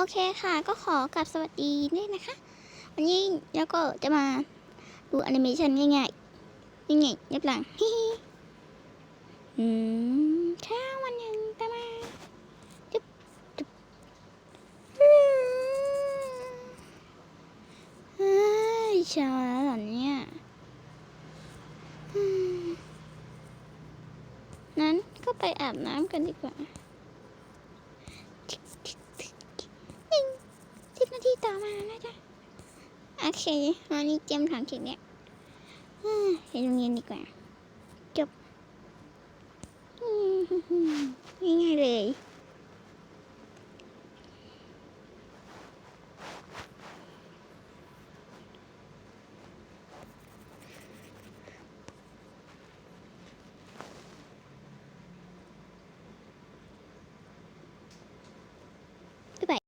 โอเคค่ะ ก็ขอกลับสวัสดีด้วยนะคะ วันนี้แล้วก็จะมาดูแอนิเมชันง่ายๆง่ายๆยับหลังฮิฮิอืมเช้าวันหนึ่งตามาจุ๊บจุ๊บเฮ้ยเช้าแล้วเหรอเนี่ยนั้นก็ไปอาบน้ำกันดีกว่า หนึ่งสิบนาทีต่อ มานะจ๊ะโอเควันนี้เตรียมถังเข็มเนี่ยไปโรงเรียนดีกว่า จบง่ายๆเลย